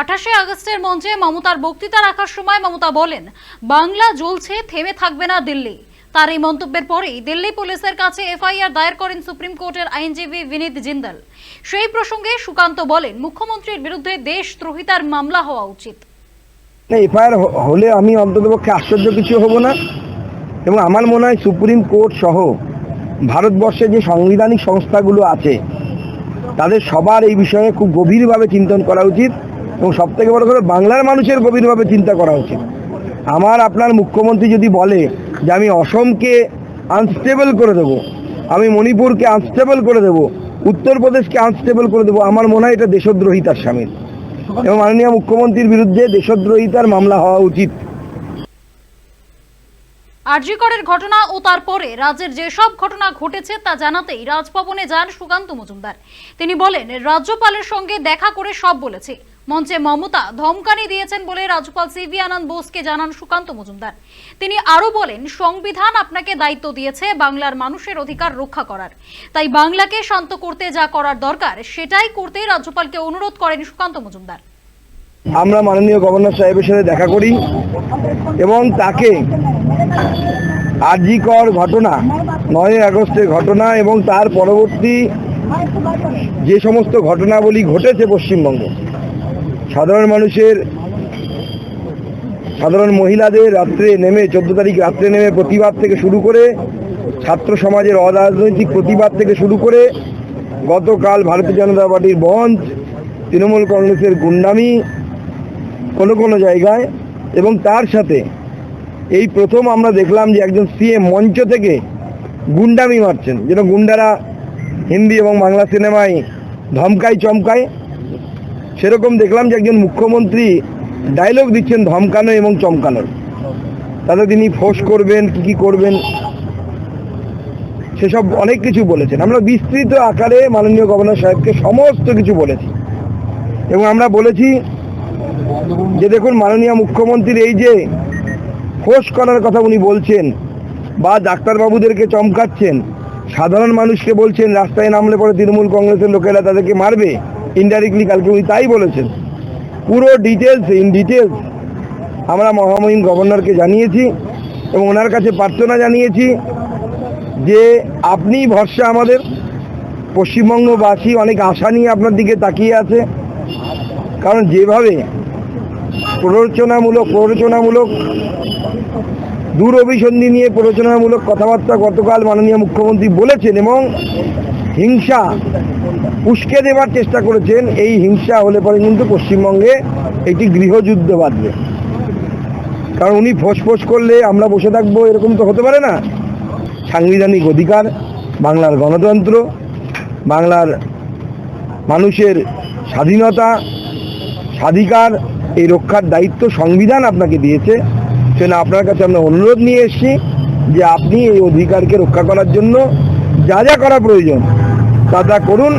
আঠাশে আগস্টের মঞ্চে মমতার বক্তৃতা রাখার সময় মমতা বলেন, বাংলা জ্বলছে, থেমে থাকবে না দিল্লি। তার এই মন্তব্যের পরেই দিল্লি পুলিশের কাছে এফআইআর দায়ের করেন সুপ্রিম কোর্টের আইনজীবী বিনীত জিন্দাল। সেই প্রসঙ্গে সুকান্ত বলেন, মুখ্যমন্ত্রীর বিরুদ্ধে দেশ দেশদ্রোহিতার মামলা হওয়া উচিত। না, এফআইআর হলে আমি অন্ততপক্ষে আশ্চর্য কিছু হব না। এবং আমার মনে হয় সুপ্রিম কোর্ট সহ ভারতবর্ষে যে সাংবিধানিক সংস্থাগুলো আছে, তাদের সবার এই বিষয়ে খুব গভীরভাবে চিন্তন করা উচিত। এবং সব থেকে বড় করে বাংলার মানুষের গভীরভাবে চিন্তা করা উচিত। আমার, আপনার মুখ্যমন্ত্রী যদি বলে যে আমি অসমকে আনস্টেবল করে দেব, আমি মণিপুরকে আনস্টেবল করে দেব, উত্তরপ্রদেশকে আনস্টেবল করে দেবো, আমার মনে হয় এটা দেশদ্রোহিতার সামিল। এবং মাননীয় মুখ্যমন্ত্রীর বিরুদ্ধে দেশদ্রোহিতার মামলা হওয়া উচিত। আরজিকরের ঘটনা ও তারপরে রাজ্যের যেসব ঘটনা ঘটেছে তা জানাতেই রাজভবনে যান সুকান্ত মজুমদার। তিনি বলেন, রাজ্যপালের সঙ্গে দেখা করে সব বলেছে। মঞ্চে মমতা ধমকানি দিয়েছেন বলে রাজ্যপাল সিভি আনন্দ বোসকে জানান সুকান্ত মজুমদার। তিনি আরও বলেন, সংবিধান আপনাকে দায়িত্ব দিয়েছে বাংলার মানুষের অধিকার রক্ষা করার। তাই বাংলাকে শান্ত করতে যা করার দরকার, সেটাই করতে রাজ্যপালকে অনুরোধ করেন সুকান্ত মজুমদার। আমরা মাননীয় গভর্নর সাহেবের সাথে দেখা করি এবং তাকে আরজিকর ঘটনা, নয় আগস্টের ঘটনা এবং তার পরবর্তী যে সমস্ত ঘটনাবলী ঘটেছে পশ্চিমবঙ্গ, সাধারণ মানুষের, সাধারণ মহিলাদের রাত্রে নেমে, চোদ্দ তারিখ রাত্রে নেমে প্রতিবাদ থেকে শুরু করে, ছাত্র সমাজের অরাজনৈতিক প্রতিবাদ থেকে শুরু করে, গতকাল ভারতীয় জনতা পার্টির বন্ধ তৃণমূল কংগ্রেসের গুন্ডামি কোনো কোনো জায়গায় এবং তার সাথে এই প্রথম আমরা দেখলাম যে একজন সিএম মঞ্চ থেকে গুন্ডামি মারছেন, যেন গুন্ডারা হিন্দি এবং বাংলা সিনেমায় ধমকায় চমকায়। সেরকম দেখলাম যে একজন মুখ্যমন্ত্রী ডায়লগ দিচ্ছেন ধমকানো এবং চমকানোর। তাতে তিনি ফোর্স করবেন, কি কি করবেন, সেসব অনেক কিছু বলেছেন। আমরা বিস্তৃত আকারে মাননীয় গভর্নর সাহেবকে সমস্ত কিছু বলেছি। এবং আমরা বলেছি যে দেখুন মাননীয় মুখ্যমন্ত্রীর এই যে ফোর্স করার কথা উনি বলছেন বা ডাক্তারবাবুদেরকে চমকাচ্ছেন, সাধারণ মানুষকে বলছেন, রাস্তায় নামলে পরে তৃণমূল কংগ্রেসের লোকেরা তাদেরকে মারবে ইনডাইরেক্টলি কালকে উনি তাই বলেছেন। পুরো ডিটেলস ইন ডিটেলস আমরা মহামহিম গভর্নরকে জানিয়েছি এবং ওনার কাছে প্রার্থনা জানিয়েছি যে আপনি ভরসা আমাদের। পশ্চিমবঙ্গবাসী অনেক আশা নিয়ে আপনার দিকে তাকিয়ে আছে। কারণ যেভাবে প্ররোচনামূলক প্ররোচনামূলক দূর অভিসন্ধি নিয়ে প্ররোচনামূলক কথাবার্তা গতকাল মাননীয় মুখ্যমন্ত্রী বলেছেন এবং হিংসা উস্কে দেওয়ার চেষ্টা করেছেন, এই হিংসা হলে পরে কিন্তু পশ্চিমবঙ্গে একটি গৃহযুদ্ধ বাঁধবে। কারণ উনি ফোঁস করলে আমরা বসে থাকব এরকম তো হতে পারে না। সাংবিধানিক অধিকার, বাংলার গণতন্ত্র, বাংলার মানুষের স্বাধীনতা স্বাধিকার, এই রক্ষার দায়িত্ব সংবিধান আপনাকে দিয়েছে। সেজন্য আপনার কাছে আমরা অনুরোধ নিয়ে এসছি যে আপনি এই অধিকারকে রক্ষা করার জন্য যা যা করা প্রয়োজন তা তা করুন।